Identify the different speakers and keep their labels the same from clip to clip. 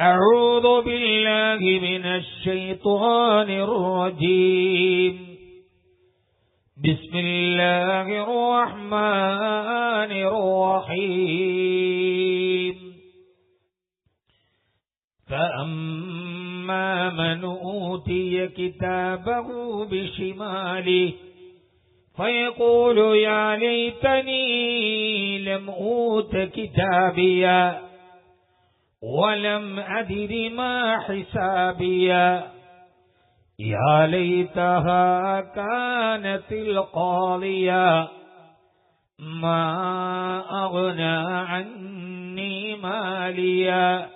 Speaker 1: أعوذ بالله من الشيطان الرجيم. بسم الله الرحمن الرحيم. فأما من أوتي كتابه بشماله فيقول يا ليتني لم أوت كتابيا. ولم أدر ما حسابيا. يا ليتها كانت القاضية. ما أغنى عني ماليا.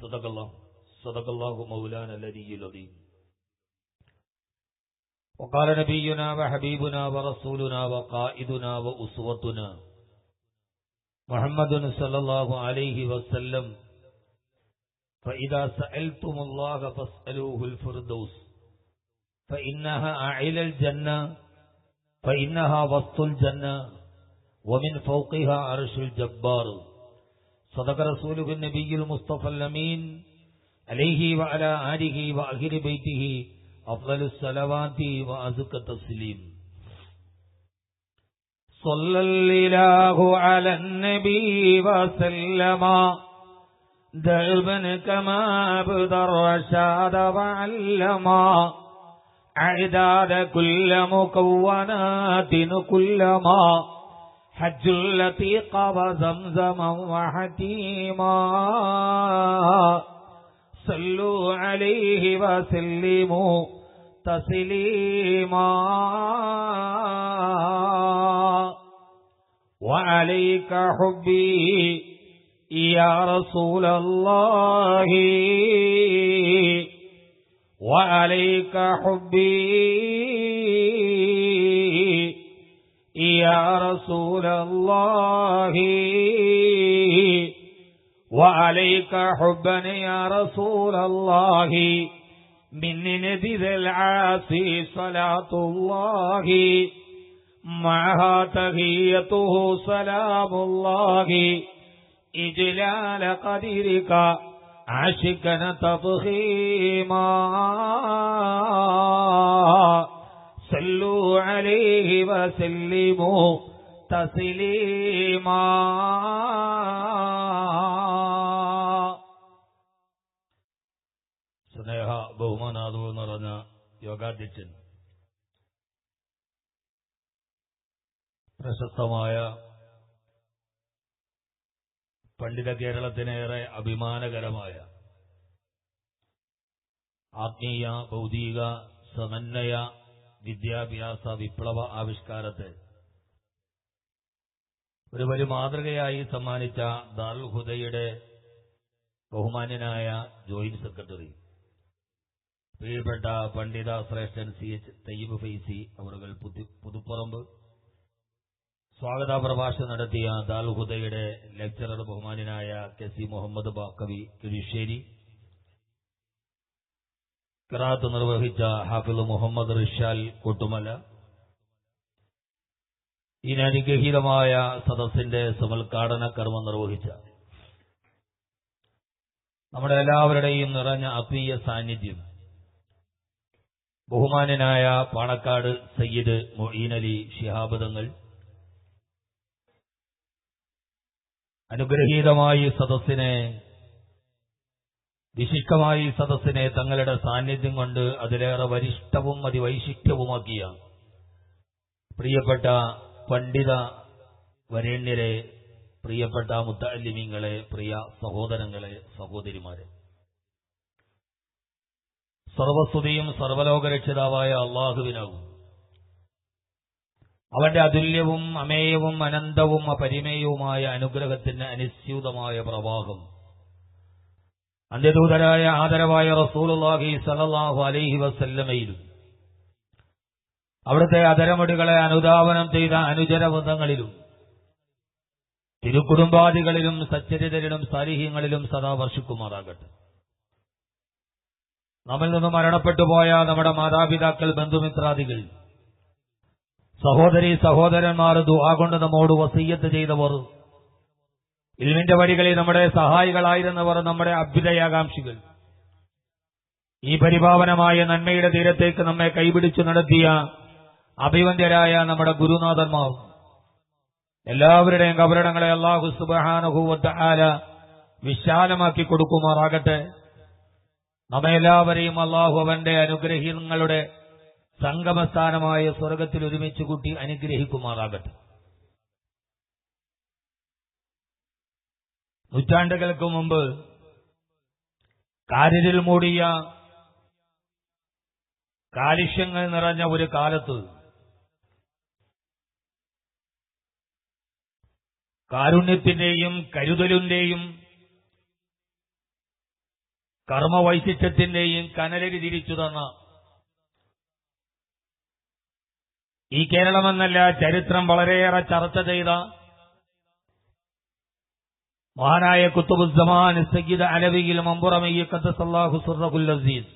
Speaker 1: صدق الله. صدق الله مولانا الذي العظيم وقال نبينا وحبيبنا ورسولنا وقائدنا وأسوتنا. محمد صلى الله عليه وسلم فإذا سألتم الله فاسألوه الفردوس فإنها أعلى الجنة فإنها وسط الجنة ومن فوقها عرش الجبار صدق رسوله النبي المصطفى الأمين عليه وعلى آله وأهل بيته أفضل الصلوات وأزكى التسليم صلى الله على النبي وسلم. دربا كما أبدى الرشاد وعلما عداد كل مكونات كلما. حج اللطيق وزمزما وحتيما صلوا عليه وسلموا تسليما. وعليك حبي يا رسول الله. وعليك حبي يا رسول الله. وعليك حبا يا رسول الله. من نبذ العاصي صلاة الله. معها تهيته سلام الله إجلال قدرك عشقا تضخيما صلوا عليه وسلموا تسليما സ്നേഹ ബഹുമാനാദവും നിറഞ്ഞ യോഗാധ്യക്ഷൻ പ്രശസ്തമായ പണ്ഡിത കേരളത്തിനേറെ അഭിമാനകരമായ ആത്മീയ ഭൗതിക സമന്വയ വിദ്യാഭ്യാസ വിപ്ലവ ആവിഷ്കാരത്തെ ഒരു വലിയ മാതൃകയായി സമ്മാനിച്ച ദാറുൽ ഹുദയുടെ ബഹുമാന്യനായ ജോയിന്റ് സെക്രട്ടറി പ്രിയപ്പെട്ട പണ്ഡിത ശ്രേഷ്ഠൻ സി എച്ച് തയ്യബ് ഫൈസി അവറുകൾ പുതുപ്പറമ്പ് സ്വാഗത പ്രഭാഷണം നടത്തിയ ദാൽഹുദയുടെ ലെക്ചറർ ബഹുമാനായ കെ സി മുഹമ്മദ് ബാക്കവി കിഴിശ്ശേരി കിറാത്ത് നിർവഹിച്ച ഹാഫിദ് മുഹമ്മദ് റിഷാൽ കൊട്ടുമല. ഈ അനുഗ്രഹീതമായ സദസ്സിന്റെ സുമൽക്കാടന കർമ്മം നിർവഹിച്ച നമ്മുടെ എല്ലാവരുടെയും നിറഞ്ഞ ആത്മീയ സാന്നിധ്യം ബഹുമാനനായ പാണക്കാട് സയ്യിദ് മൊയ്യീൻ അലി ശിഹാബ് അനുഗ്രഹീതമായി സദസ്സിനെ വിശിഷ്ടമായി സദസ്സിനെ തങ്ങളുടെ സാന്നിധ്യം കൊണ്ട് അതിലേറെ വരിഷ്ഠവും അതിവൈശിഷ്ട്യവുമാക്കിയ പ്രിയപ്പെട്ട പണ്ഡിത വരേണ്യരെ പ്രിയപ്പെട്ട മുത്തല്ലിമീങ്ങളെ പ്രിയ സഹോദരങ്ങളെ സഹോദരിമാരെ. സർവസ്തുതിയും സർവലോകരക്ഷിതാവായ അള്ളാഹുവിനാകും. അവന്റെ അതുല്യവും അമേയവും അനന്തവും അപരിമേയവുമായ അനുഗ്രഹത്തിന് അനുസ്യൂതമായ പ്രവാഹം. അന്ത്യദൂതരായ ആദരവായ റസൂലുള്ളാഹി സല്ലല്ലാഹു അലൈഹി വസല്ലമയിലും അവിടുത്തെ അതരമടികളെ അനുധാവനം ചെയ്ത അനുചരവൃന്ദങ്ങളിലും തിരുക്കുടുംബാദികളിലും സച്ചരിതരിലും സാരിഹ്യങ്ങളിലും സദാ വർഷിക്കുമാറാകട്ടെ. നമ്മിൽ നിന്ന് മരണപ്പെട്ടുപോയ നമ്മുടെ മാതാപിതാക്കൾ ബന്ധുമിത്രാദികൾ സഹോദരി സഹോദരന്മാർ ദുആ കൊണ്ട് നമ്മോട് വസീയത്ത് ചെയ്തവർ. ഇൽമിന്റെ വഴികളിൽ നമ്മുടെ സഹായികളായിരുന്നവർ നമ്മുടെ അഭ്യുദയാകാംക്ഷികൾ. ഈ പരിപാവനമായ നന്മയുടെ തീരത്തേക്ക് നമ്മെ കൈപിടിച്ചു നടത്തിയ അഭിവന്ധ്യരായ നമ്മുടെ ഗുരുനാഥന്മാർ. എല്ലാവരുടെയും കബരടങ്ങളെ അള്ളാഹു സുബാനുഭൂവത്ത ആല വിശാലമാക്കി കൊടുക്കുമാറാകട്ടെ. നമ്മെല്ലാവരെയും അള്ളാഹു അവന്റെ അനുഗ്രഹീങ്ങളുടെ സംഗമസ്ഥാനമായ സ്വർഗത്തിൽ ഒരുമിച്ച് കൂട്ടി അനുഗ്രഹിക്കുമാറാകട്ടെ. നൂറ്റാണ്ടുകൾക്ക് മുമ്പ് കാരിരിൽ മൂടിയ കാലുഷ്യങ്ങൾ നിറഞ്ഞ ഒരു കാലത്ത് കാരുണ്യത്തിന്റെയും കരുതലിന്റെയും കർമ്മവൈശിഷ്ട്യത്തിന്റെയും കനലരി തിരിച്ചു തന്ന ഈ കേരളമെന്നല്ല ചരിത്രം വളരെയേറെ ചർച്ച ചെയ്ത മഹാനായ കുത്തുബുസമാൻ സയ്യിദ് അലവിയിൽ മമ്പുറമയ്യ ഖദ്ദസല്ലാഹു സുറഖുൽ അസീസ്.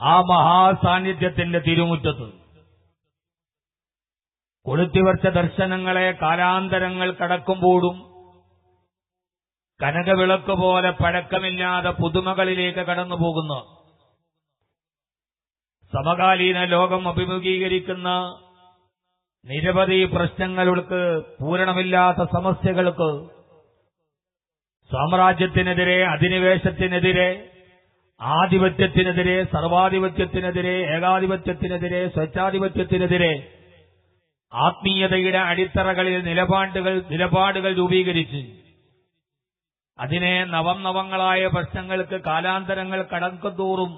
Speaker 1: ആ മഹാസാന്നിധ്യത്തിന്റെ തിരുമുറ്റത്ത് കൊളുത്തിവർച്ച ദർശനങ്ങളെ കാലാന്തരങ്ങൾ കടക്കുമ്പോഴും കനകവിളക്ക് പോലെ പഴക്കമില്ലാതെ പുതുമകളിലേക്ക് കടന്നുപോകുന്ന സമകാലീന ലോകം അഭിമുഖീകരിക്കുന്ന നിരവധി പ്രശ്നങ്ങൾക്ക് പൂരണമില്ലാത്ത സമസ്യകൾക്ക് സാമ്രാജ്യത്തിനെതിരെ അധിനിവേശത്തിനെതിരെ ആധിപത്യത്തിനെതിരെ സർവാധിപത്യത്തിനെതിരെ ഏകാധിപത്യത്തിനെതിരെ സ്വച്ഛാധിപത്യത്തിനെതിരെ ആത്മീയതയുടെ അടിത്തറകളിൽ നിലപാടുകൾ നിലപാടുകൾ രൂപീകരിച്ച് അതിനെ നവം നവങ്ങളായ പ്രശ്നങ്ങൾക്ക് കാലാന്തരങ്ങൾ കടക്കുന്തോറും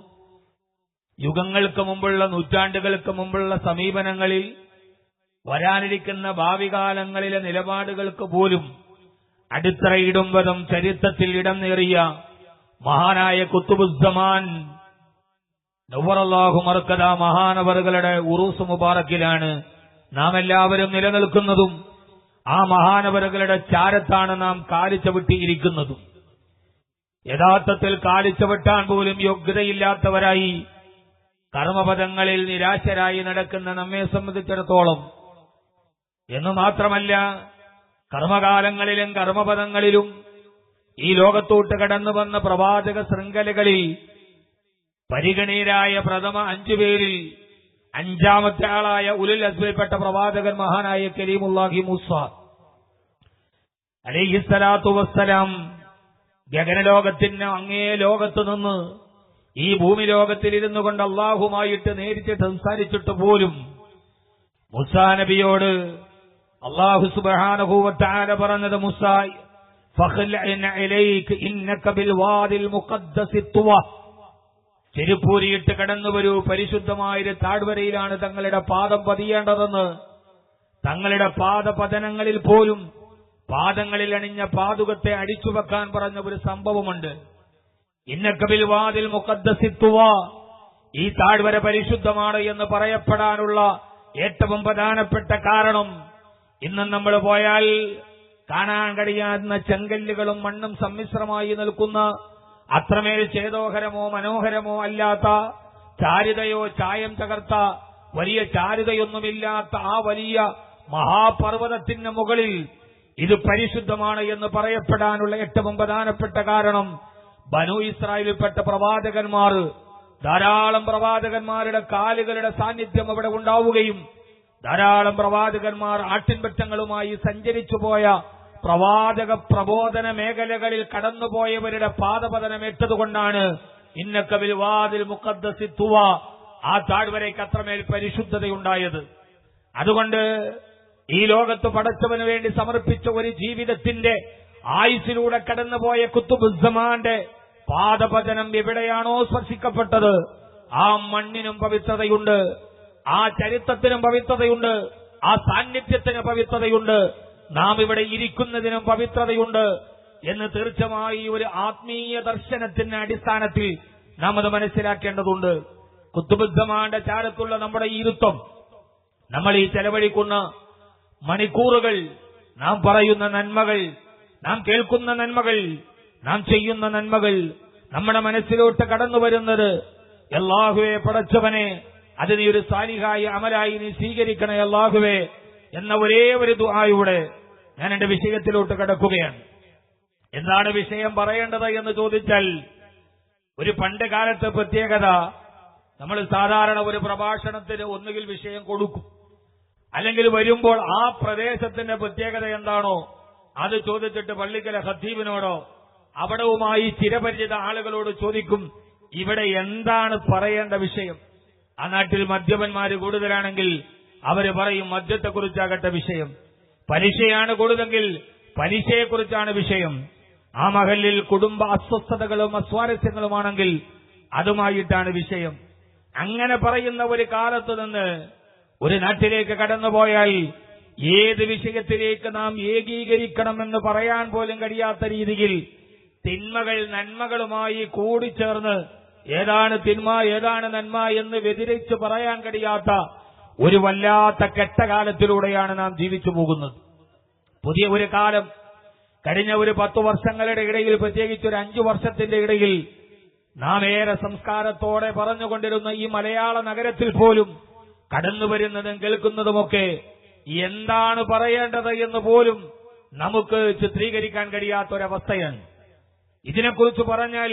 Speaker 1: യുഗങ്ങൾക്ക് മുമ്പുള്ള നൂറ്റാണ്ടുകൾക്ക് മുമ്പുള്ള സമീപനങ്ങളിൽ വരാനിരിക്കുന്ന ഭാവികാലങ്ങളിലെ നിലപാടുകൾക്ക് പോലും അടിത്തറയിടുമ്പതും ചരിത്രത്തിൽ ഇടം നേറിയ മഹാനായ കുത്തുബുസ്സമാൻ നവറല്ലാഹു മറക്കത മഹാനവറുകളുടെ ഉറൂസ് മുബാറക്കിലാണ് നാം എല്ലാവരും നിലനിൽക്കുന്നതും ആ മഹാനവറുകളുടെ ചാരത്താണ് നാം കാലിച്ചവിട്ടിയിരിക്കുന്നതും യഥാർത്ഥത്തിൽ കാലിച്ചവിട്ടാൻ പോലും യോഗ്യതയില്ലാത്തവരായി കർമ്മപദങ്ങളിൽ നിരാശരായി നടക്കുന്ന നമ്മെ സംബന്ധിച്ചിടത്തോളം എന്ന് മാത്രമല്ല കർമ്മകാലങ്ങളിലും കർമ്മപദങ്ങളിലും ഈ ലോകത്തോട്ട് കടന്നു വന്ന പ്രവാചക ശൃംഖലകളിൽ പരിഗണീയരായ പ്രഥമ അഞ്ചുപേരിൽ അഞ്ചാമത്തെ ആളായ ഉലുൽ അസ്ബിൽപ്പെട്ട പ്രവാചകൻ മഹാനായ കരീമുല്ലാഹി മൂസ. അലിഹിസ്സലാത്തു വസ്സലാം ഗഗനലോകത്തിന് അങ്ങേ ലോകത്തു നിന്ന് ഈ ഭൂമി ലോകത്തിൽ ഇരുന്നു കൊണ്ട് അള്ളാഹുമായിട്ട് നേരിട്ട് സംസാരിച്ചിട്ട് പോലും മുസാ നബിയോട് അള്ളാഹു സുബാനുഭൂവത്താല പറഞ്ഞത് മുസായ് ചെരുപ്പൂരിയിട്ട് കടന്നു വരൂ പരിശുദ്ധമായൊരു താഴ്വരയിലാണ് തങ്ങളുടെ പാദം പതിയേണ്ടതെന്ന്. തങ്ങളുടെ പാദപതനങ്ങളിൽ പോലും പാദങ്ങളിൽ അണിഞ്ഞ പാതുകത്തെ അടിച്ചുവെക്കാൻ പറഞ്ഞ ഒരു സംഭവമുണ്ട്. ഇന്നക്കബിൽ വാതിൽ മുഖദ്സിത്തുവ ഈ താഴ്വര പരിശുദ്ധമാണ് എന്ന് പറയപ്പെടാനുള്ള ഏറ്റവും പ്രധാനപ്പെട്ട കാരണം ഇന്ന് നമ്മൾ പോയാൽ കാണാൻ കഴിയാവുന്ന ചെങ്കല്ലുകളും മണ്ണും സമ്മിശ്രമായി നിൽക്കുന്ന അത്രമേൽ ചേതോഹരമോ മനോഹരമോ അല്ലാത്ത ചാരിതയോ ചായം തകർത്ത വലിയ ചാരിതയൊന്നുമില്ലാത്ത ആ വലിയ മഹാപർവതത്തിന് മുകളിൽ ഇത് പരിശുദ്ധമാണ് എന്ന് പറയപ്പെടാനുള്ള ഏറ്റവും പ്രധാനപ്പെട്ട കാരണം ബനു ഇസ്രായേലിൽപ്പെട്ട പ്രവാചകന്മാർ ധാരാളം പ്രവാചകന്മാരുടെ കാലുകളുടെ സാന്നിധ്യം അവിടെ ഉണ്ടാവുകയും ധാരാളം പ്രവാചകന്മാർ ആട്ടിൻപറ്റങ്ങളുമായി സഞ്ചരിച്ചു പോയ പ്രവാചക പ്രബോധന മേഖലകളിൽ കടന്നുപോയവരുടെ പാദപതനമേറ്റതുകൊണ്ടാണ് ഇന്നക്കവിൽ വാതിൽ മുക്കദ്സിത്തുവ ആ താഴ്വരയ്ക്ക് അത്രമേൽ പരിശുദ്ധതയുണ്ടായത്. അതുകൊണ്ട് ഈ ലോകത്ത് പടച്ചവന് വേണ്ടി സമർപ്പിച്ച ഒരു ജീവിതത്തിന്റെ ആയുസിലൂടെ കടന്നുപോയ കുത്തുബുദ്ധമാന്റെ പാദപതനം എവിടെയാണോ സ്പർശിക്കപ്പെട്ടത് ആ മണ്ണിനും പവിത്രതയുണ്ട് ആ ചരിത്രത്തിനും പവിത്രതയുണ്ട് ആ സാന്നിധ്യത്തിന് പവിത്രതയുണ്ട് നാം ഇവിടെ ഇരിക്കുന്നതിനും പവിത്രതയുണ്ട് എന്ന് തീർച്ചയായി ഒരു ആത്മീയ ദർശനത്തിന്റെ അടിസ്ഥാനത്തിൽ നാം അത് മനസ്സിലാക്കേണ്ടതുണ്ട്. കുത്തുബുദ്ധമാന്റെ ചാരത്തുള്ള നമ്മുടെ ഈ ഇരുത്തം നമ്മൾ ഈ ചെലവഴിക്കുന്ന മണിക്കൂറുകൾ നാം പറയുന്ന നന്മകൾ നാം കേൾക്കുന്ന നന്മകൾ നാം ചെയ്യുന്ന നന്മകൾ നമ്മുടെ മനസ്സിലോട്ട് കടന്നു വരുന്നത്. അല്ലാഹുവെ പടച്ചവനെ അത് നീ ഒരു സാലിഹായി അമലായി നീ സ്വീകരിക്കണേ അല്ലാഹുവേ എന്ന ഒരേ ഒരു ദുആയുടെ ഞാൻ എന്റെ വിഷയത്തിലോട്ട് കടക്കുകയാണ്. എന്താണ് വിഷയം പറയേണ്ടത് എന്ന് ചോദിച്ചാൽ ഒരു പണ്ട് കാലത്തെ പ്രത്യേകത നമ്മൾ സാധാരണ ഒരു പ്രഭാഷണത്തിന് ഒന്നുകിൽ വിഷയം കൊടുക്കും. അല്ലെങ്കിൽ വരുമ്പോൾ ആ പ്രദേശത്തിന്റെ പ്രത്യേകത എന്താണോ അത് ചോദിച്ചിട്ട് പള്ളിക്കലെ ഹത്തീബിനോടോ അവിടവുമായി ചിരപരിചിത ആളുകളോട് ചോദിക്കും ഇവിടെ എന്താണ് പറയേണ്ട വിഷയം? ആ നാട്ടിൽ മദ്യപന്മാര് കൂടുതലാണെങ്കിൽ അവർ പറയും മദ്യത്തെക്കുറിച്ചാകട്ടെ വിഷയം. പലിശയാണ് കൂടുതലെങ്കിൽ പലിശയെക്കുറിച്ചാണ് വിഷയം. ആ മഹലിൽ കുടുംബ അസ്വസ്ഥതകളും അസ്വാരസ്യങ്ങളുമാണെങ്കിൽ അതുമായിട്ടാണ് വിഷയം. അങ്ങനെ പറയുന്ന ഒരു കാലത്ത് നിന്ന് ഒരു നാട്ടിലേക്ക് കടന്നുപോയാൽ ഏത് വിഷയത്തിലേക്ക് നാം ഏകീകരിക്കണമെന്ന് പറയാൻ പോലും കഴിയാത്ത രീതിയിൽ തിന്മകൾ നന്മകളുമായി കൂടിച്ചേർന്ന് ഏതാണ് തിന്മ ഏതാണ് നന്മ എന്ന് വ്യതിരിച്ച് പറയാൻ കഴിയാത്ത ഒരു വല്ലാത്ത കെട്ടകാലത്തിലൂടെയാണ് നാം ജീവിച്ചു പോകുന്നത്. പുതിയ ഒരു കാലം കഴിഞ്ഞ ഒരു പത്തു വർഷങ്ങളുടെ ഇടയിൽ പ്രത്യേകിച്ച് ഒരു അഞ്ചു വർഷത്തിന്റെ ഇടയിൽ നാം ഏറെ സംസ്കാരത്തോടെ പറഞ്ഞുകൊണ്ടിരുന്ന ഈ മലയാള നഗരത്തിൽ പോലും കടന്നു വരുന്നതും കേൾക്കുന്നതുമൊക്കെ എന്താണ് പറയേണ്ടത് എന്ന് പോലും നമുക്ക് ചിത്രീകരിക്കാൻ കഴിയാത്തൊരവസ്ഥയാണ്. ഇതിനെക്കുറിച്ച് പറഞ്ഞാൽ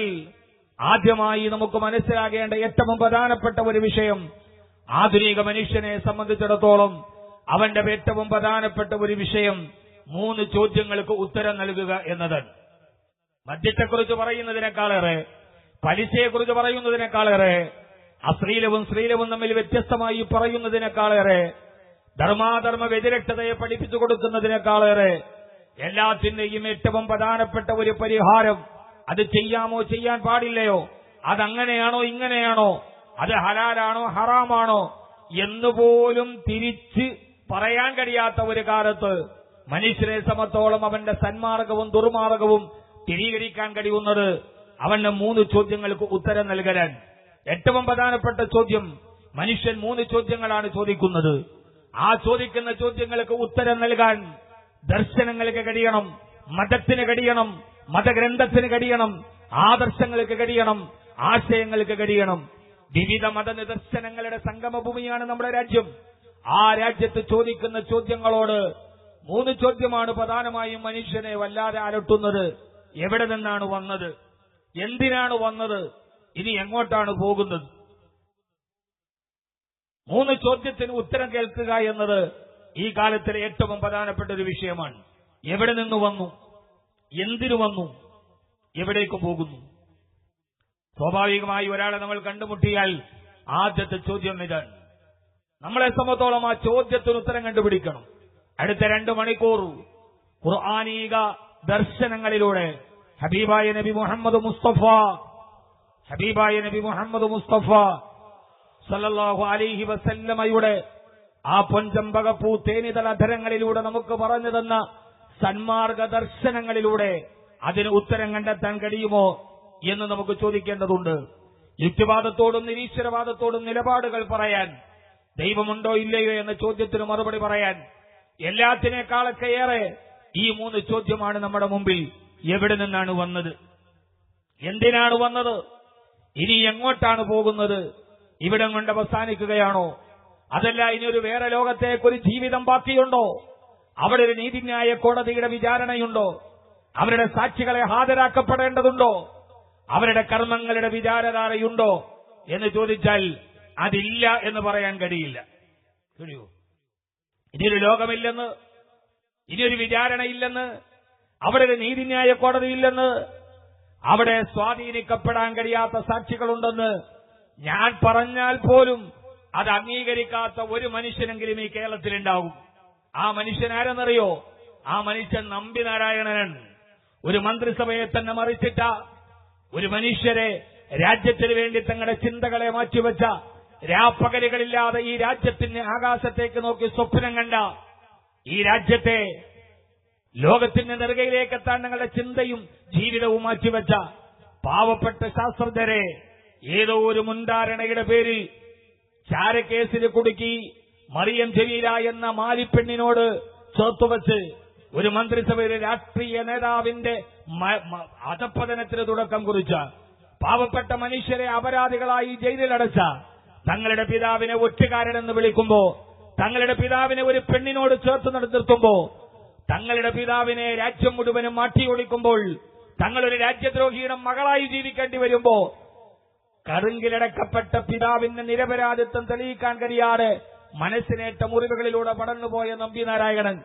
Speaker 1: ആദ്യമായി നമുക്ക് മനസ്സിലാകേണ്ട ഏറ്റവും പ്രധാനപ്പെട്ട ഒരു വിഷയം ആധുനിക മനുഷ്യനെ സംബന്ധിച്ചിടത്തോളം അവന്റെ ഏറ്റവും പ്രധാനപ്പെട്ട ഒരു വിഷയം മൂന്ന് ചോദ്യങ്ങൾക്ക് ഉത്തരം നൽകുക എന്നതാണ് മദ്യത്തെക്കുറിച്ച് പറയുന്നതിനേക്കാളേറെ പലിശയെക്കുറിച്ച് പറയുന്നതിനേക്കാളേറെ അശ്ലീലവും സ്ത്രീലവും തമ്മിൽ വ്യത്യസ്തമായി പറയുന്നതിനേക്കാളേറെ ധർമാധർമ്മ വ്യതിരക്തതയെ പഠിപ്പിച്ചു കൊടുക്കുന്നതിനേക്കാളേറെ എല്ലാത്തിന്റെയും ഏറ്റവും പ്രധാനപ്പെട്ട ഒരു പരിഹാരം അത് ചെയ്യാമോ ചെയ്യാൻ പാടില്ലയോ? അതങ്ങനെയാണോ ഇങ്ങനെയാണോ? അത് ഹലാലാണോ ഹറാമാണോ? എന്നുപോലും തിരിച്ച് പറയാൻ കഴിയാത്ത ഒരു കാലത്ത് മനുഷ്യരെ സമത്തോളം അവന്റെ സന്മാർഗവും ദുർമാർഗവും സ്ഥിരീകരിക്കാൻ കഴിയുന്നത് അവന്റെ മൂന്ന് ചോദ്യങ്ങൾക്ക് ഉത്തരം നൽകരാൻ. ഏറ്റവും പ്രധാനപ്പെട്ട ചോദ്യം മനുഷ്യൻ മൂന്ന് ചോദ്യങ്ങളാണ് ചോദിക്കുന്നത്. ആ ചോദിക്കുന്ന ചോദ്യങ്ങൾക്ക് ഉത്തരം നൽകാൻ ദർശനങ്ങൾക്ക് കഴിയണം മതത്തിന് കഴിയണം മതഗ്രന്ഥത്തിന് കഴിയണം ആദർശങ്ങൾക്ക് കഴിയണം ആശയങ്ങൾക്ക് കഴിയണം. വിവിധ മതനിദർശനങ്ങളുടെ സംഗമഭൂമിയാണ് നമ്മുടെ രാജ്യം. ആ രാജ്യത്ത് ചോദിക്കുന്ന ചോദ്യങ്ങളോട് മൂന്ന് ചോദ്യമാണ് പ്രധാനമായും മനുഷ്യനെ വല്ലാതെ അലട്ടുന്നത്. എവിടെ നിന്നാണ് വന്നത്? എന്തിനാണ് വന്നത്? ഇനി എങ്ങോട്ടാണ് പോകുന്നത്? മൂന്ന് ചോദ്യത്തിന് ഉത്തരം കേൾക്കുക എന്നത് ഈ കാലത്തിലെ ഏറ്റവും പ്രധാനപ്പെട്ട ഒരു വിഷയമാണ്. എവിടെ നിന്ന് വന്നു? എന്തിനു വന്നു? എവിടേക്ക് പോകുന്നു? സ്വാഭാവികമായി ഒരാളെ നമ്മൾ കണ്ടുമുട്ടിയാൽ ആദ്യത്തെ ചോദ്യം ഇതാണ്. നമ്മളെ സംബന്ധിച്ചോളം ആ ചോദ്യത്തിന് ഉത്തരം കണ്ടുപിടിക്കണം. അടുത്ത രണ്ട് മണിക്കൂർ ഖുർആാനീക ദർശനങ്ങളിലൂടെ ഹബീബായ നബി മുഹമ്മദ് മുസ്തഫ ഹബീബായ നബി മുഹമ്മദ് മുസ്തഫ സല്ലല്ലാഹു അലൈഹി വസല്ലമയുടെ ആ പൊൻചമ്പകപ്പൂ തേനിതല അധരങ്ങളിലൂടെ നമുക്ക് പറഞ്ഞു തന്ന സന്മാർഗ ദർശനങ്ങളിലൂടെ അതിന് ഉത്തരം കണ്ടെത്താൻ കഴിയുമോ എന്ന് നമുക്ക് ചോദിക്കേണ്ടതുണ്ട്. യുക്തിവാദത്തോടും നിരീശ്വരവാദത്തോടും നിലപാടുകൾ പറയാൻ ദൈവമുണ്ടോ ഇല്ലയോ എന്ന ചോദ്യത്തിന് മറുപടി പറയാൻ എല്ലാത്തിനേക്കാളൊക്കെ ഏറെ ഈ മൂന്ന് ചോദ്യമാണ് നമ്മുടെ മുമ്പിൽ എവിടെ നിന്നാണ് വന്നത്? എന്തിനാണ് വന്നത്? ഇനി എങ്ങോട്ടാണ് പോകുന്നത്? ഇവിടം കൊണ്ട് അവസാനിക്കുകയാണോ? അതല്ല ഇനി ഒരു വേറെ ലോകത്തേക്കൊരു ജീവിതം ബാക്കിയുണ്ടോ? അവിടെ ഒരു നീതിന്യായ കോടതിയുടെ വിചാരണയുണ്ടോ? അവരുടെ സാക്ഷികളെ ഹാജരാക്കപ്പെടേണ്ടതുണ്ടോ? അവരുടെ കർമ്മങ്ങളുടെ വിചാരധാരയുണ്ടോ? എന്ന് ചോദിച്ചാൽ അതില്ല എന്ന് പറയാൻ കഴിയില്ല. കഴിയോ ഇനിയൊരു ലോകമില്ലെന്ന് ഇനിയൊരു വിചാരണയില്ലെന്ന് അവിടെ ഒരു നീതിന്യായ കോടതിയില്ലെന്ന് അവിടെ സ്വാധീനിക്കപ്പെടാൻ കഴിയാത്ത സാക്ഷികളുണ്ടെന്ന് ഞാൻ പറഞ്ഞാൽ പോലും അത് അംഗീകരിക്കാത്ത ഒരു മനുഷ്യനെങ്കിലും ഈ കേരളത്തിലുണ്ടാവും. ആ മനുഷ്യൻ ആരെന്നറിയോ? ആ മനുഷ്യൻ നമ്പി നാരായണനൻ ഒരു മന്ത്രിസഭയെ തന്നെ മറിച്ചിട്ട ഒരു മനുഷ്യരെ രാജ്യത്തിന് വേണ്ടി തങ്ങളുടെ ചിന്തകളെ മാറ്റിവെച്ച രാപ്പകലുകളില്ലാതെ ഈ രാജ്യത്തിന് ആകാശത്തേക്ക് നോക്കി സ്വപ്നം കണ്ട ഈ രാജ്യത്തെ ലോകത്തിന്റെ നെറുകയിലേക്ക് എത്താൻ തങ്ങളുടെ ചിന്തയും ജീവിതവും മാറ്റിവെച്ച പാവപ്പെട്ട ശാസ്ത്രജ്ഞരെ ഏതോ ഒരു മുൻധാരണയുടെ പേരിൽ ചാരക്കേസിൽ കുടുക്കി മറിയം ജലീല എന്ന മാലിപ്പെണ്ണിനോട് ചേർത്തുവച്ച് ഒരു മന്ത്രിസഭയിലെ രാഷ്ട്രീയ നേതാവിന്റെ അധപ്പതനത്തിന് തുടക്കം കുറിച്ച പാവപ്പെട്ട മനുഷ്യരെ അപരാധികളായി ജയിലിലടച്ച തങ്ങളുടെ പിതാവിനെ ഒറ്റുകാരനെന്ന് വിളിക്കുമ്പോ തങ്ങളുടെ പിതാവിനെ ഒരു പെണ്ണിനോട് ചേർത്ത് നിർത്തുമ്പോ തങ്ങളുടെ പിതാവിനെ രാജ്യം മുഴുവനും മാറ്റിയൊടിക്കുമ്പോൾ തങ്ങളൊരു രാജ്യദ്രോഹിയുടെ മകളായി ജീവിക്കേണ്ടി വരുമ്പോ കറുങ്കിലടക്കപ്പെട്ട പിതാവിന്റെ നിരപരാധിത്വം തെളിയിക്കാൻ കഴിയാതെ മനസ്സിനേറ്റ മുറിവുകളിലൂടെ പടർന്നുപോയ നമ്പിനാരായണൻ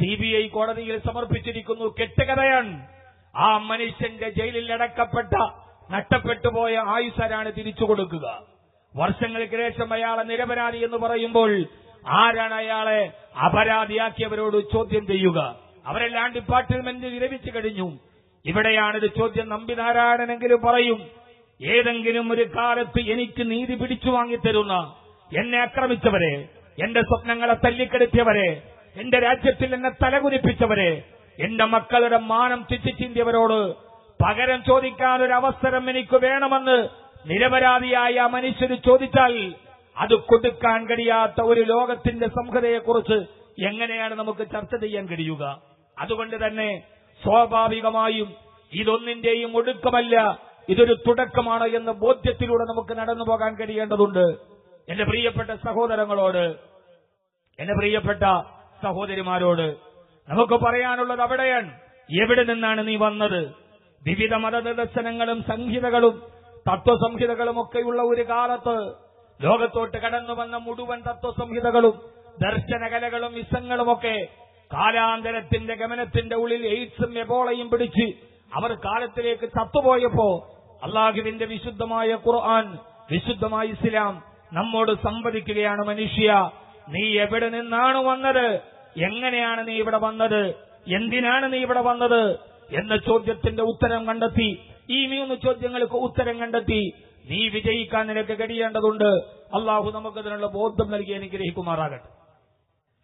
Speaker 1: സി ബി ഐ കോടതിയിൽ സമർപ്പിച്ചിരിക്കുന്നു കെട്ടുകഥയാണ്. ആ മനുഷ്യന്റെ ജയിലിൽ അടക്കപ്പെട്ട നഷ്ടപ്പെട്ടുപോയ ആയുസരാണ് തിരിച്ചു കൊടുക്കുക. വർഷങ്ങൾക്ക് ശേഷം അയാളെ നിരപരാധി എന്ന് പറയുമ്പോൾ ആരാണ് അയാളെ അപരാധിയാക്കിയവരോട് ചോദ്യം ചെയ്യുക? അവരെല്ലാം ഡിപ്പാർട്ട്മെന്റ് വിരമിച്ചു കഴിഞ്ഞു. ഇവിടെയാണിത് ചോദ്യം നമ്പിനാരായണനെങ്കിലും പറയും. ഏതെങ്കിലും ഒരു കാലത്ത് എനിക്ക് നീതി പിടിച്ചു വാങ്ങിത്തരുന്ന എന്നെ ആക്രമിച്ചവരെ എന്റെ സ്വപ്നങ്ങളെ തല്ലിക്കെടുത്തിയവരെ എന്റെ രാജ്യത്തിൽ എന്നെ തലകുനിപ്പിച്ചവരെ എന്റെ മക്കളുടെ മാനം ചിറ്റിച്ചിന്തിയവരോട് പകരം ചോദിക്കാൻ ഒരു അവസരം എനിക്ക് വേണമെന്ന് നിരപരാധിയായ ആ മനുഷ്യന് ചോദിച്ചാൽ അത് കൊടുക്കാൻ കഴിയാത്ത ഒരു ലോകത്തിന്റെ സംഹതയെക്കുറിച്ച് എങ്ങനെയാണ് നമുക്ക് ചർച്ച ചെയ്യാൻ കഴിയുക? അതുകൊണ്ട് തന്നെ സ്വാഭാവികമായും ഇതൊന്നിന്റെയും ഒടുക്കമല്ല ഇതൊരു തുടക്കമാണ് എന്ന ബോധ്യത്തിലൂടെ നമുക്ക് നടന്നു പോകാൻ കഴിയേണ്ടതുണ്ട്. എന്റെ പ്രിയപ്പെട്ട സഹോദരങ്ങളോട് എന്റെ പ്രിയപ്പെട്ട സഹോദരിമാരോട് നമുക്ക് പറയാനുള്ളത് അവിടെയാണ് എവിടെ നിന്നാണ് നീ വന്നത്? വിവിധ മതനിദർശനങ്ങളും സംഹിതകളും തത്വസംഹിതകളും ഒക്കെയുള്ള ഒരു കാലത്ത് ലോകത്തോട്ട് കടന്നു വന്ന മുഴുവൻ തത്വസംഹിതകളും ദർശനകലകളും വിസങ്ങളുമൊക്കെ കാലാന്തരത്തിന്റെ ഗമനത്തിന്റെ ഉള്ളിൽ എയ്ഡ്സും എബോളയും പിടിച്ച് അവർ കാലത്തിലേക്ക് ചത്തുപോയപ്പോ അള്ളാഹുവിന്റെ വിശുദ്ധമായ ഖുർആൻ വിശുദ്ധമായ ഇസ്ലാം നമ്മോട് സംവദിക്കുകയാണ് മനുഷ്യ. നീ എവിടെ നിന്നാണ് വന്നത്? എങ്ങനെയാണ് നീ ഇവിടെ വന്നത്? എന്തിനാണ് നീ ഇവിടെ വന്നത്? എന്ന ചോദ്യത്തിന്റെ ഉത്തരം കണ്ടെത്തി. ഈ മൂന്ന് ചോദ്യങ്ങൾക്ക് ഉത്തരം കണ്ടെത്തി. നീ വിജയിക്കാൻ നിനക്ക് കഴിയേണ്ടതുണ്ട്. അള്ളാഹു നമുക്ക് നമുക്കതിനുള്ള ബോധം നൽകി അനുഗ്രഹിക്കുമാറാകട്ടെ.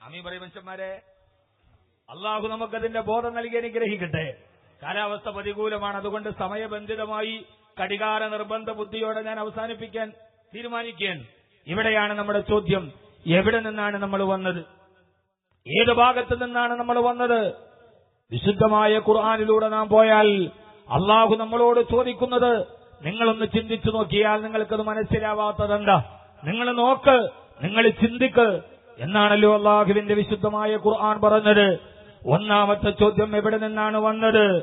Speaker 1: അമീ പറയും മനുഷ്യന്മാരെ. അള്ളാഹു നമുക്കതിന്റെ ബോധം നൽകി അനുഗ്രഹിക്കട്ടെ. കാലാവസ്ഥ പ്രതികൂലമാണ്. അതുകൊണ്ട് സമയബന്ധിതമായി കടികാര നിർബന്ധ ബുദ്ധിയോടെ ഞാൻ അവസാനിപ്പിക്കാൻ തീരുമാനിക്കാൻ ഇവിടെയാണ് നമ്മുടെ ചോദ്യം. എവിടെ നിന്നാണ് നമ്മൾ വന്നത്? ഏത് ഭാഗത്ത് നിന്നാണ് നമ്മൾ വന്നത്? വിശുദ്ധമായ ഖുർആാനിലൂടെ നാം പോയാൽ അള്ളാഹു നമ്മളോട് ചോദിക്കുന്നത് നിങ്ങളൊന്ന് ചിന്തിച്ചു നോക്കിയാൽ നിങ്ങൾക്കത് മനസ്സിലാവാത്തതെന്താ? നിങ്ങൾ നോക്ക് നിങ്ങൾ ചിന്തിക്ക് എന്നാണല്ലോ അള്ളാഹുവിന്റെ വിശുദ്ധമായ ഖുർആൻ പറഞ്ഞത്. ഒന്നാമത്തെ ചോദ്യം എവിടെ നിന്നാണ് വന്നത്?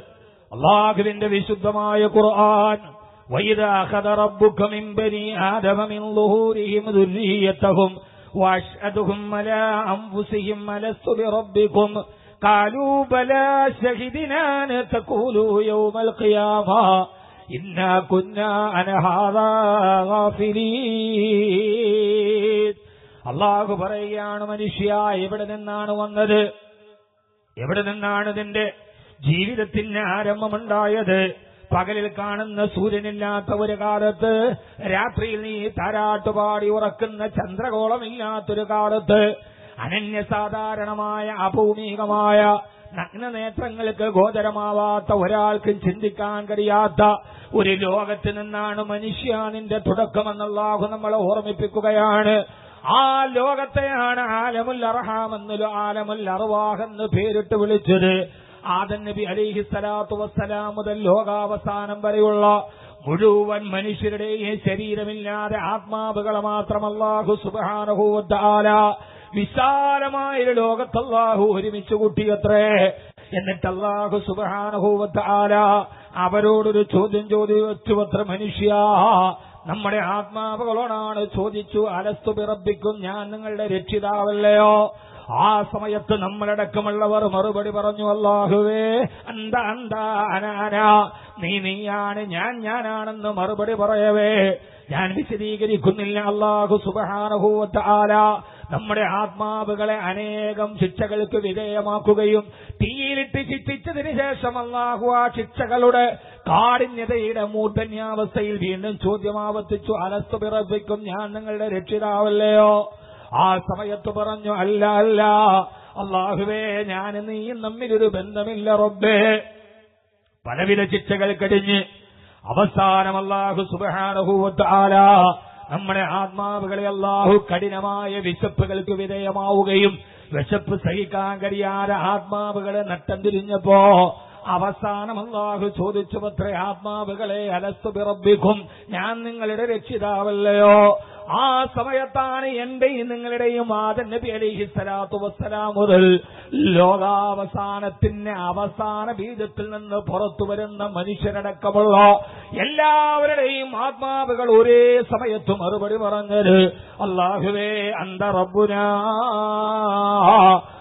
Speaker 1: അള്ളാഹുവിന്റെ വിശുദ്ധമായ ഖുർആൻ وَإِذَا أَخَذَ رَبُّكَ مِنْ بَنِي آدَمَ مِنْ ظُهُورِهِمْ ذُرِّيَّتَهُمْ وَأَشْهَدُهُمْ عَلَى أَنفُسِهِمْ أَلَسْتُ بِرَبِّكُمْ قالوا بلى شهدنا أن تقولوا يوم القيامة إنا كنا عن هذا غافلين അള്ളാഹു പറയുകയാണ് മനുഷ്യ എവിടെ നിന്നാണ് വന്നത് എവിടെ നിന്നാണ് നിന്റെ ജീവിതത്തിന് ആരംഭമുണ്ടായത് പകലിൽ കാണുന്ന സൂര്യനില്ലാത്ത ഒരു കാലത്ത് രാത്രിയിൽ നീ താരാട്ടുപാടി ഉറക്കുന്ന ചന്ദ്രകോളമില്ലാത്തൊരു കാലത്ത് അനന്യസാധാരണമായ അഭൗമികമായ നഗ്നനേത്രങ്ങൾക്ക് ഗോചരമാവാത്ത ഒരാൾക്കും ചിന്തിക്കാൻ കഴിയാത്ത ഒരു ലോകത്ത് നിന്നാണ് മനുഷ്യാനിന്റെ തുടക്കമെന്നുള്ളാഹു നമ്മളെ ഓർമ്മിപ്പിക്കുകയാണ്. ആ ലോകത്തെയാണ് ആലമുൽ ആലമുല്ലറവാഹെന്ന് ആലമുൽ അറുവാഹെന്ന് പേരിട്ട് വിളിച്ചത്. ആദൻ നബി അലിഹി സ്വലാത്തു വസ്സലാം മുതൽ ലോകാവസാനം വരെയുള്ള മുഴുവൻ മനുഷ്യരുടെയും ശരീരമില്ലാതെ ആത്മാവുകളെ മാത്രം അല്ലാഹു സുബാനഹൂവത്താല വിശാലമായൊരു ലോകത്തല്ലാഹു ഒരുമിച്ച് കൂട്ടിയത്രേ. എന്നിട്ട് അല്ലാഹു ആല അവരോടൊരു ചോദ്യം ചോദിച്ചു അത്ര മനുഷ്യ നമ്മുടെ ആത്മാവുകളോടാണ് ചോദിച്ചു അലസ്തു പിറപ്പിക്കും ഞാൻ നിങ്ങളുടെ രക്ഷിതാവല്ലയോ? ആ സമയത്ത് നമ്മളടക്കമുള്ളവർ മറുപടി പറഞ്ഞു അല്ലാഹുവേ അന്ത അന്ത നീ നീയാണ് ഞാൻ ഞാനാണെന്ന് മറുപടി പറയവേ. ഞാൻ വിശദീകരിക്കുന്നില്ല. അള്ളാഹു സുബഹാനഹൂവത്ത് ആല നമ്മുടെ ആത്മാവുകളെ അനേകം ശിക്ഷകൾക്ക് വിധേയമാക്കുകയും തീയിലിട്ട് ശിക്ഷിച്ചതിന് ശേഷം അള്ളാഹു ആ ശിക്ഷകളുടെ കാഠിന്യതയുടെ മൂർധന്യാവസ്ഥയിൽ വീണ്ടും ചോദ്യമാവർത്തിച്ചു അലസ്തു പിറപ്പിക്കും ഞാൻ നിങ്ങളുടെ രക്ഷിതാവല്ലയോ? ആ സമയത്ത് പറഞ്ഞു അല്ല അല്ല അള്ളാഹുവേ ഞാൻ നീയും തമ്മിലൊരു ബന്ധമില്ല റബ്ബേ. പലവിധ ശിക്ഷകൾ കഴിഞ്ഞ് അവസാനം അള്ളാഹു സുബാനഹൂവത്താല നമ്മുടെ ആത്മാവുകളെ അള്ളാഹു കഠിനമായ വിശപ്പുകൾക്ക് വിധേയമാവുകയും വിശപ്പ് സഹിക്കാൻ കഴിയാതെ ആത്മാവുകളെ നട്ടം തിരിഞ്ഞപ്പോ അവസാനം അള്ളാഹു ചോദിച്ചു പത്രേ ആത്മാവുകളെ അലസ്തു പിറപ്പിക്കും ഞാൻ നിങ്ങളുടെ രക്ഷിതാവല്ലയോ? ആ സമയത്താണ് എന്റെയും നിങ്ങളുടെയും ആദൻ നബി അലിഹി സ്വലാത്തു വസ്സലാം മുതൽ ലോകാവസാനത്തിന്റെ അവസാന ബീജത്തിൽ നിന്ന് പുറത്തു വരുന്ന മനുഷ്യരടക്കമുള്ള എല്ലാവരുടെയും ആത്മാവുകൾ ഒരേ സമയത്ത് മറുപടി പറഞ്ഞത് അള്ളാഹുവേ അന്ത റബ്ബുനാ. വനഹിനു ഇബാദുക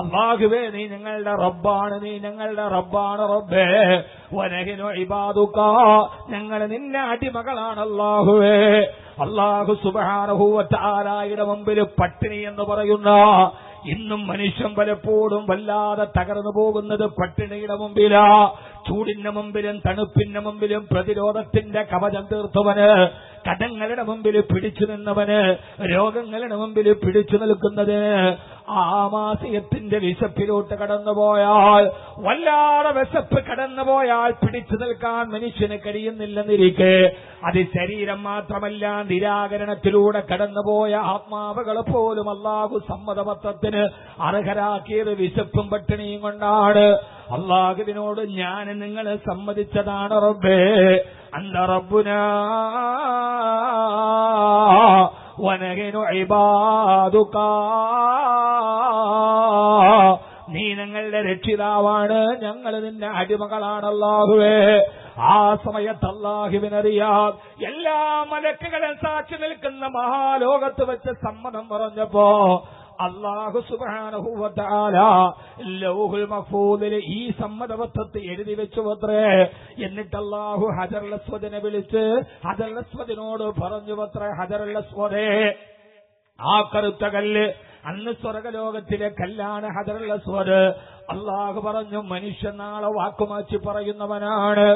Speaker 1: അള്ളാഹുവേ നീ ഞങ്ങളുടെ റബ്ബാണ് നീ ഞങ്ങളുടെ റബ്ബാണ് റബ്ബേ. വനഹിനു ഇബാദുക്ക ഞങ്ങൾ നിന്നെ അടിമകളാണ് അള്ളാഹുവേ. അള്ളാഹു സുബാനഹൂവറ്റാരായുടെ മുമ്പിൽ പട്ടിണി എന്ന് പറയുന്ന ഇന്നും മനുഷ്യൻ പലപ്പോഴും വല്ലാതെ തകർന്നു പോകുന്നത് പട്ടിണിയുടെ മുമ്പിലാ. ചൂടിന്റെ മുമ്പിലും തണുപ്പിന്റെ മുമ്പിലും പ്രതിരോധത്തിന്റെ കവചം തീർത്തവന് കടങ്ങളുടെ മുമ്പിൽ പിടിച്ചു നിന്നവന് രോഗങ്ങളുടെ മുമ്പിൽ പിടിച്ചു നിൽക്കുന്നതിന് ആമാശയത്തിന്റെ വിശപ്പിലോട്ട് കടന്നുപോയാൽ വല്ലാതെ വിശപ്പ് കടന്നുപോയാൽ പിടിച്ചു നിൽക്കാൻ മനുഷ്യന് കഴിയുന്നില്ലെന്നിരിക്കെ അത് ശരീരം മാത്രമല്ല നിരാകരണത്തിലൂടെ കടന്നുപോയ ആത്മാവുകൾ പോലും അള്ളാഹു സമ്മതപത്രത്തിന് അർഹരാക്കിയത് വിശപ്പും പട്ടിണിയും കൊണ്ടാണ്. അള്ളാഹുവിനോട് ഞാൻ നിങ്ങൾ സമ്മതിച്ചതാണ് റബ്ബേ. അന്ത റബ്ബുന. വനഹിനു ഇബാദുക. നീ ഞങ്ങളുടെ രക്ഷിതാവാണ്. ഞങ്ങൾ നിന്റെ അടിമകളാണ് അള്ളാഹുവേ. ആ സമയത്ത് അള്ളാഹുവിനറിയാം. എല്ലാ മലക്കുകളും സാക്ഷി നിൽക്കുന്ന മഹാലോകത്ത് വെച്ച് സമ്മതം പറഞ്ഞപ്പോ അള്ളാഹു സുബാനഹുവല ലൗഹുൽ ഈ സമ്മതപത്രത്തെ എഴുതി വെച്ചു പത്രേ എന്നിട്ട് അള്ളാഹു ഹജർ അസ്വദിനെ വിളിച്ച് ഹജർ അസ്വദിനോട് പറഞ്ഞു പത്രേ ഹജർ അസ്വദേ ആ കറുത്ത കല്ല് അന്ന് സ്വർഗലോകത്തിലെ കല്ലാണ് ഹജർ അസ്വദ് അള്ളാഹു പറഞ്ഞു മനുഷ്യനാളെ നാളെ വാക്കുമാറ്റി പറയുന്നവനാണ്.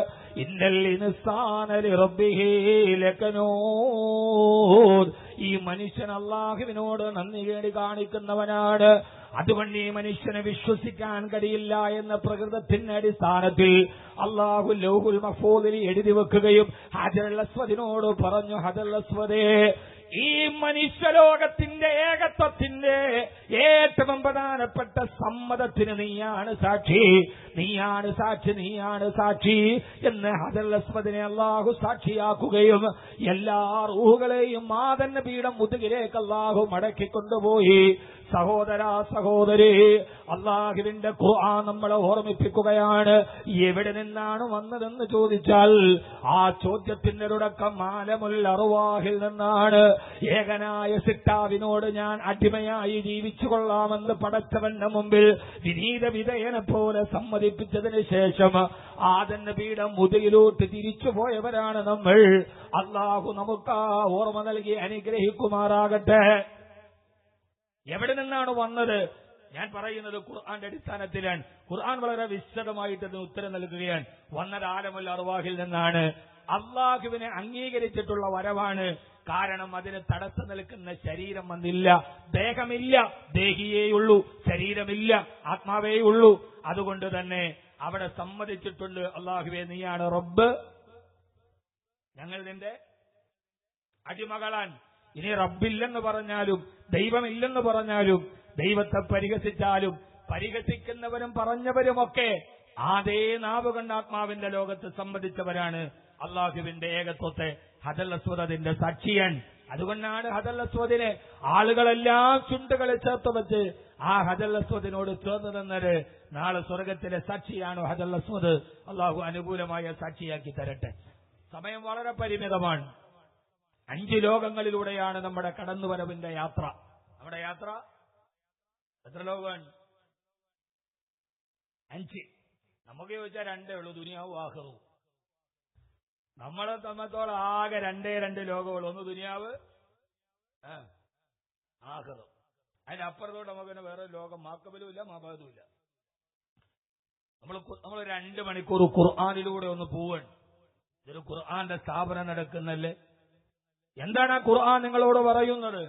Speaker 1: ലകനൂദ് ഈ മനുഷ്യൻ അള്ളാഹുവിനോട് നന്ദി കേടി കാണിക്കുന്നവനാണ്. അതുകൊണ്ട് ഈ മനുഷ്യനെ വിശ്വസിക്കാൻ കഴിയില്ല എന്ന പ്രകൃതത്തിന്റെ അടിസ്ഥാനത്തിൽ അള്ളാഹു ലൗഹുൽ മഫൂദിൽ എഴുതി വെക്കുകയും ഹജർ അസ്വദിനോട് പറഞ്ഞു ഹജർ അസ്വദേ ഈ മനുഷ്യലോകത്തിന്റെ ഏകത്വത്തിന്റെ ഏറ്റവും പ്രധാനപ്പെട്ട സമ്മതത്തിന് നീയാണ് സാക്ഷി. നീയാണ് സാക്ഷി നീയാണ് സാക്ഷി എന്ന് ഹദല്ലസ്മദിനെ അള്ളാഹു സാക്ഷിയാക്കുകയും എല്ലാ റൂഹുകളെയും മാതന്ന പീഠം മുതുകിലേക്ക് അള്ളാഹു മടക്കിക്കൊണ്ടുപോയി. സഹോദര സഹോദരി അള്ളാഹുവിന്റെ ഖുർആൻ നമ്മളെ ഓർമ്മിപ്പിക്കുകയാണ്. എവിടെ നിന്നാണ് വന്നതെന്ന് ചോദിച്ചാൽ ആ ചോദ്യത്തിന്റെ തുടക്കം മാലമുൽ അറുവാഹിൽ നിന്നാണ്. ഏകനായ സിട്ടാവിനോട് ഞാൻ അടിമയായി ജീവിച്ചു കൊള്ളാമെന്ന് പടച്ചവന്റെ മുമ്പിൽ വിനീത വിധേയനെ പോലെ സമ്മതിപ്പിച്ചതിന് ശേഷം ആദന്ന പീഠം മുതയിലോട്ട് തിരിച്ചു പോയവരാണ് നമ്മൾ. അള്ളാഹു നമുക്ക് ആ ഓർമ്മ നൽകി അനുഗ്രഹിക്കുമാറാകട്ടെ. എവിടെ നിന്നാണ് വന്നത്? ഞാൻ പറയുന്നത് ഖുർആന്റെ അടിസ്ഥാനത്തിലാണ്. ഖുർആൻ വളരെ വിശദമായിട്ട് ഇതിന് ഉത്തരം നൽകുകയാണ്. വന്നത് ആലമുൽ അറുവാഹിൽ നിന്നാണ്. അള്ളാഹുവിനെ അംഗീകരിച്ചിട്ടുള്ള വരവാണ്. കാരണം അതിന് തടസ്സം നിൽക്കുന്ന ശരീരം വന്നില്ല. ദേഹമില്ല. ദേഹിയേയുള്ളൂ. ശരീരമില്ല. ആത്മാവേയുള്ളൂ. അതുകൊണ്ട് തന്നെ അവിടെ സമ്മതിച്ചിട്ടുണ്ട് അള്ളാഹുവെ നീയാണ് റബ്ബ്. ഞങ്ങൾ നിന്റെ അടിമകളാൻ ഇനി റബ്ബില്ലെന്ന് പറഞ്ഞാലും ദൈവമില്ലെന്ന് പറഞ്ഞാലും ദൈവത്തെ പരിഹസിച്ചാലും പരിഹസിക്കുന്നവരും പറഞ്ഞവരുമൊക്കെ അതേ നാവ് കണ്ട ആത്മാവിന്റെ ലോകത്ത് സംബന്ധിച്ചവരാണ് അള്ളാഹുവിന്റെ ഏകത്വത്തെ ഹദല്ലസ്വദത്തിന്റെ സാക്ഷിയൻ. അതുകൊണ്ടാണ് ഹദല്ലസ്വദിനെ ആളുകളെല്ലാം ചുണ്ടുകളെ ചേർത്ത് വെച്ച് ആ ഹദല്ലസ്വദിനോട് ചേർന്ന് നിന്നത്. നാളെ സ്വർഗത്തിലെ സാക്ഷിയാണ് അസ്വദ് അള്ളാഹു അനുകൂലമായ സാക്ഷിയാക്കി തരട്ടെ. സമയം വളരെ പരിമിതമാണ്. അഞ്ച് ലോകങ്ങളിലൂടെയാണ് നമ്മുടെ കടന്നുവരവിന്റെ യാത്ര. നമ്മുടെ യാത്ര എത്ര ലോകമാണ്? അഞ്ച്. നമുക്ക് ചോദിച്ചാൽ രണ്ടേ ഉള്ളൂ ദുനിയാവും ആഹ്റവും. നമ്മളെ തമ്മത്തോളം ആകെ രണ്ടേ രണ്ട് ലോകമുള്ളൂ. ഒന്ന് ദുനിയാവ് ആഹ്റം അതിനപ്പുറത്തോട്ട് നമുക്ക് വേറെ ലോകം മാക്കബലും ഇല്ല മാബാദും ഇല്ല. നമ്മൾ നമ്മൾ രണ്ട് മണിക്കൂർ ഖുർആാനിലൂടെ ഒന്ന് പോവാണ്. ഇതൊരു ഖുർആാന്റെ സ്ഥാപനം നടക്കുന്നല്ലേ? എന്താണ് ആ ഖുർആൻ നിങ്ങളോട് പറയുന്നത്?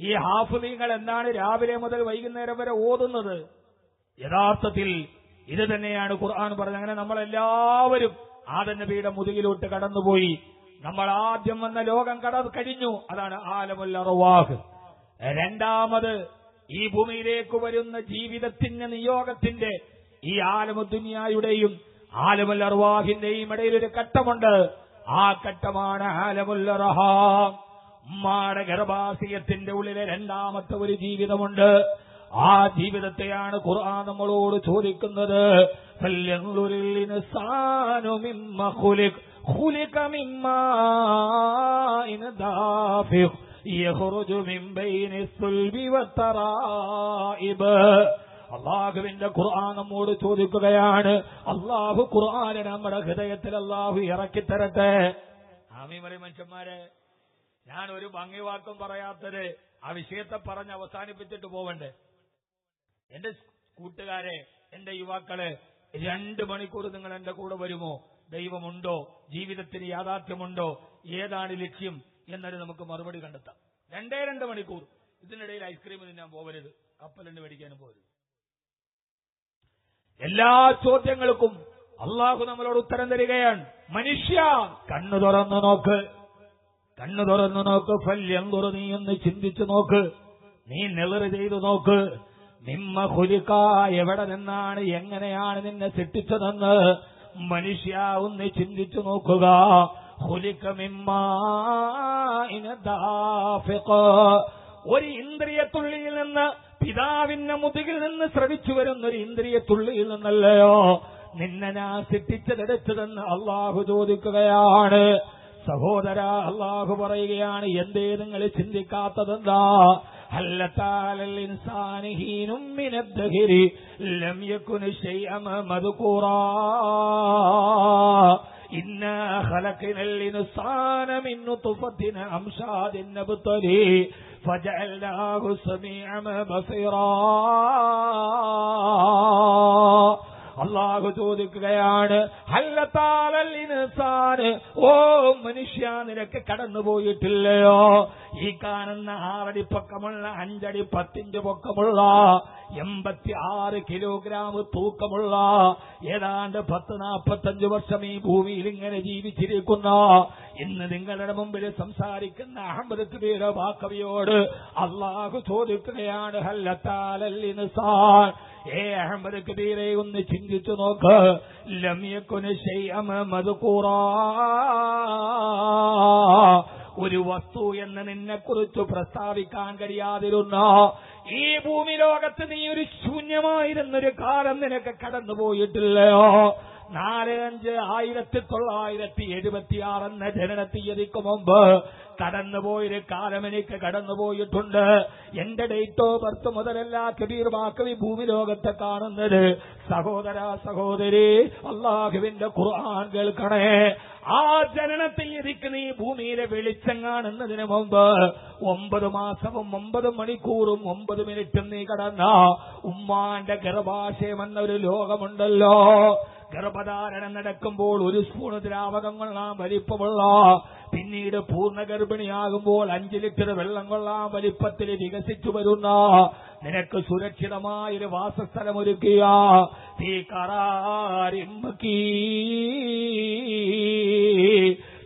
Speaker 1: ഈ ഹാഫുദീങ്ങൾ എന്താണ് രാവിലെ മുതൽ വൈകുന്നേരം വരെ ഓതുന്നത്? യഥാർത്ഥത്തിൽ ഇത് തന്നെയാണ് ഖുർആൻ പറഞ്ഞത്. അങ്ങനെ നമ്മളെല്ലാവരും ആദൻ നബിയുടെ മുതുകിലോട്ട് കടന്നുപോയി. നമ്മൾ ആദ്യം വന്ന ലോകം കട കഴിഞ്ഞു. അതാണ് ആലമുൽ അറുവാഹ് രണ്ടാമത് ഈ ഭൂമിയിലേക്ക് വരുന്ന ജീവിതത്തിന്റെ നിയോഗത്തിന്റെ ഈ ആലമുദ്ദുനിയായുടെയും ആലമുൽ അറുവാഹിന്റെയും ഇടയിൽ ഒരു ഘട്ടമുണ്ട്. ആ ഘട്ടമാണ് ആലമുല്ലറഹാം. ഉള്ളിലെ രണ്ടാമത്തെ ഒരു ജീവിതമുണ്ട്. ആ ജീവിതത്തെയാണ് ഖുർആൻ നമ്മളോട് ചോദിക്കുന്നത്. മിൻ ബൈനി അള്ളാഹുവിന്റെ ഖുർആൻ നമ്മോട് ചോദിക്കുകയാണ്. അള്ളാഹു ഖുർആാനെ നമ്മുടെ ഹൃദയത്തിൽ അള്ളാഹു ഇറക്കി തരട്ടെ. ആമീ പറയും മനുഷ്യന്മാരെ. ഞാൻ ഒരു ഭംഗി വാക്കും പറയാത്തത് ആ വിഷയത്തെ പറഞ്ഞ് അവസാനിപ്പിച്ചിട്ട് പോവണ്ടേ? എന്റെ കൂട്ടുകാരെ എന്റെ യുവാക്കളെ രണ്ട് മണിക്കൂർ നിങ്ങൾ എന്റെ കൂടെ വരുമോ? ദൈവമുണ്ടോ? ജീവിതത്തിന് യാഥാർത്ഥ്യമുണ്ടോ? ഏതാണ് ലക്ഷ്യം എന്നത് നമുക്ക് മറുപടി കണ്ടെത്താം. രണ്ടേ രണ്ട് മണിക്കൂർ. ഇതിനിടയിൽ ഐസ്ക്രീം തിന്നാൻ പോവരുത്. കപ്പലിന് മേടിക്കാനും പോകരുത് എല്ലാ ചോദ്യങ്ങൾക്കും അള്ളാഹു നമ്മളോട് ഉത്തരം തരികയാണ്. മനുഷ്യ കണ്ണു തുറന്നു നോക്ക്. കണ്ണു തുറന്നു നോക്ക്. ഫല്യം തുറ നീ ഒന്ന് ചിന്തിച്ചു നോക്ക്. നീ നെളിറ് ചെയ്തു നോക്ക്. നിമ്മ ഹുലിക്ക എവിടെ നിന്നാണ് എങ്ങനെയാണ് നിന്നെ സൃഷ്ടിച്ചതെന്ന് മനുഷ്യ ഒന്ന് ചിന്തിച്ചു നോക്കുക. ഹുലിക്ക മിമ്മ ഒരു ഇന്ദ്രിയത്തുള്ളിയിൽ നിന്ന് പിതാവിന്റെ മുതുകിൽ നിന്ന് ശ്രവിച്ചു വരുന്ന ഒരു ഇന്ദ്രിയ തുള്ളിയിൽ നിന്നല്ലയോ? നിന്നെ ഞാൻ സിദ്ധിച്ചതെടുത്തതെന്ന് അള്ളാഹു ചോദിക്കുകയാണ്. സഹോദര അള്ളാഹു പറയുകയാണ് എന്തേ നിങ്ങൾ ചിന്തിക്കാത്തതെന്താ? ഇന്നാ فجعلناه سميعا بصيرا. അള്ളാഹു ചോദിക്കുകയാണ് ഓ മനുഷ്യ നിനക്ക് കടന്നുപോയിട്ടില്ലയോ ഈ കാണുന്ന ആറടി പൊക്കമുള്ള അഞ്ചടി പത്തിഞ്ച് പൊക്കമുള്ള എൺപത്തി ആറ് കിലോഗ്രാം തൂക്കമുള്ള ഏതാണ്ട് പത്ത് നാൽപ്പത്തഞ്ച് വർഷം ഈ ഭൂമിയിൽ ഇങ്ങനെ ജീവിച്ചിരിക്കുന്ന. ഇന്ന് നിങ്ങളുടെ മുമ്പിൽ സംസാരിക്കുന്ന അഹമ്മദ് കബീർ ബാക്കവിയോട് അള്ളാഹു ചോദിക്കുകയാണ് ഹല്ലത്താലൽ ഇൻസാൻ ഏ അഹമ്മദ് കബീറെ ഒന്ന് ചിന്തിച്ചു നോക്ക്. ലമ്യക്കൊന് ഒരു വസ്തു എന്ന് നിന്നെക്കുറിച്ച് പ്രസ്താവിക്കാൻ കഴിയാതിരുന്ന. ഈ ഭൂമി ലോകത്ത് നീ ഒരു ശൂന്യമായിരുന്നൊരു കാലം നിനക്ക് കടന്നുപോയിട്ടില്ലയോ? നാല് അഞ്ച് ആയിരത്തി തൊള്ളായിരത്തി എഴുപത്തിയാറ് എന്ന ജനന തീയതിക്ക് മുമ്പ് കടന്നുപോയൊരു കാലം എനിക്ക് കടന്നുപോയിട്ടുണ്ട്. എന്റെ ഡേറ്റ് ഓഫ് ബർത്ത് മുതലല്ല കബീർ ബാക്കവി ഭൂമി ലോകത്തെ കാണുന്നത്. സഹോദര സഹോദരി അള്ളാഹുവിന്റെ ഖുർആൻ കേൾക്കണേ. ആ ജനന തീയതിക്ക് നീ ഭൂമിയിലെ വെളിച്ചം കാണുന്നതിന് മുമ്പ് ഒമ്പത് മാസവും ഒമ്പത് മണിക്കൂറും ഒമ്പത് മിനിറ്റും നീ കടന്ന ഉമ്മാന്റെ ഗർഭാശയം എന്നൊരു ലോകമുണ്ടല്ലോ. ഗർഭധാരണം നടക്കുമ്പോൾ ഒരു സ്പൂൺ ദ്രാവകം കൊള്ളാം വലിപ്പമുള്ള പിന്നീട് പൂർണ ഗർഭിണിയാകുമ്പോൾ അഞ്ചു ലിറ്റർ വെള്ളം കൊള്ളാം വലിപ്പത്തിൽ വികസിച്ചു വരുന്ന. നിനക്ക് സുരക്ഷിതമായൊരു വാസസ്ഥലം ഒരുക്കിയ. തീ കറാരിമ്മക്കീ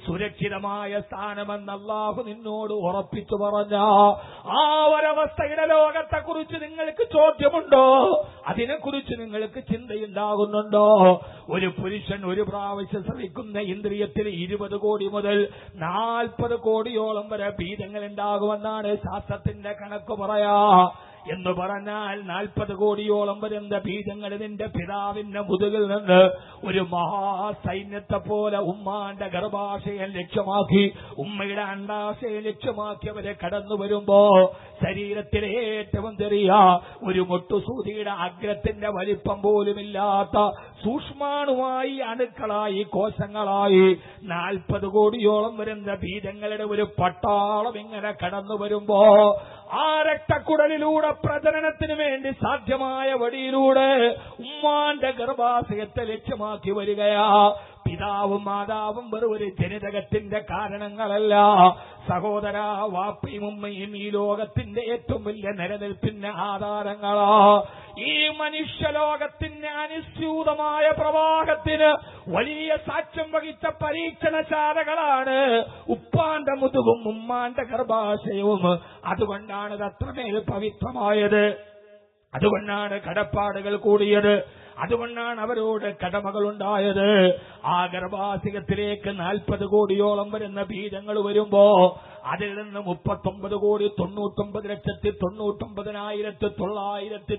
Speaker 1: സുരക്ഷിതമായ സ്ഥാനമെന്ന് അള്ളാഹു നിന്നോട് ഉറപ്പിച്ചു പറഞ്ഞ ആ ഒരവസ്ഥയുടെ ലോകത്തെ കുറിച്ച് നിങ്ങൾക്ക് ചോദ്യമുണ്ടോ? അതിനെക്കുറിച്ച് നിങ്ങൾക്ക് ചിന്തയുണ്ടാകുന്നുണ്ടോ? ഒരു പുരുഷൻ ഒരു പ്രാവശ്യം ശ്രമിക്കുന്ന ഇന്ദ്രിയത്തിൽ ഇരുപത് കോടി മുതൽ നാൽപ്പത് കോടിയോളം വരെ ഭീതങ്ങൾ ഉണ്ടാകുമെന്നാണ് ശാസ്ത്രത്തിന്റെ കണക്ക് പറയാ. എന്ന് പറഞ്ഞാൽ നാൽപ്പത് കോടിയോളം വരുന്ന ബീജങ്ങൾ നിന്റെ പിതാവിന്റെ മുതുകിൽ നിന്ന് ഒരു മഹാസൈന്യത്തെ പോലെ ഉമ്മാന്റെ ഗർഭാശയം ലക്ഷ്യമാക്കി ഉമ്മയുടെ അണ്ടാശയം ലക്ഷ്യമാക്കി അവരെ കടന്നു വരുമ്പോ ശരീരത്തിലെ ഏറ്റവും ചെറിയ ഒരു മുട്ടുസൂതിയുടെ അഗ്രത്തിന്റെ വലിപ്പം പോലുമില്ലാത്ത സൂക്ഷ്മാണുമായി അണുക്കളായി കോശങ്ങളായി നാൽപ്പത് കോടിയോളം വരുന്ന ബീജങ്ങളുടെ ഒരു പട്ടാളം ഇങ്ങനെ കടന്നു വരുമ്പോ ആ രക്തക്കുടലിലൂടെ പ്രജനനത്തിന് വേണ്ടി സാധ്യമായ വഴിയിലൂടെ ഉമ്മാന്റെ ഗർഭാശയത്തെ ലക്ഷ്യമാക്കി വരികയാ. പിതാവും മാതാവും വെറും ഒരു ജനിതകത്തിന്റെ കാരണങ്ങളല്ല. സഹോദര വാപ്പയും ഉമ്മയും ഈ ലോകത്തിന്റെ ഏറ്റവും വലിയ നിലനിൽപ്പിന്റെ ആധാരങ്ങളാ. ഈ മനുഷ്യലോകത്തിന്റെ അനുസ്യൂതമായ പ്രവാഹത്തിന് വലിയ സാക്ഷ്യം വഹിച്ച പരീക്ഷണശാലകളാണ്. ഉപ്പാന്റെ മുതുകും ഉമ്മാന്റെ ഗർഭാശയവും. അതുകൊണ്ടാണ് ഇത് അത്രമേൽ പവിത്രമായത്. അതുകൊണ്ടാണ് കടപ്പാടുകൾ കൂടിയത്. അതുകൊണ്ടാണ് അവരോട് കടമകളുണ്ടായത്. ആ ഗർഭാസികത്തിലേക്ക് നാൽപ്പത് കോടിയോളം വരുന്ന ബീജങ്ങൾ വരുമ്പോ അതിൽ നിന്ന് മുപ്പത്തൊമ്പത് കോടി തൊണ്ണൂറ്റൊമ്പത് ലക്ഷത്തി തൊണ്ണൂറ്റൊമ്പതിനായിരത്തി തൊള്ളായിരത്തി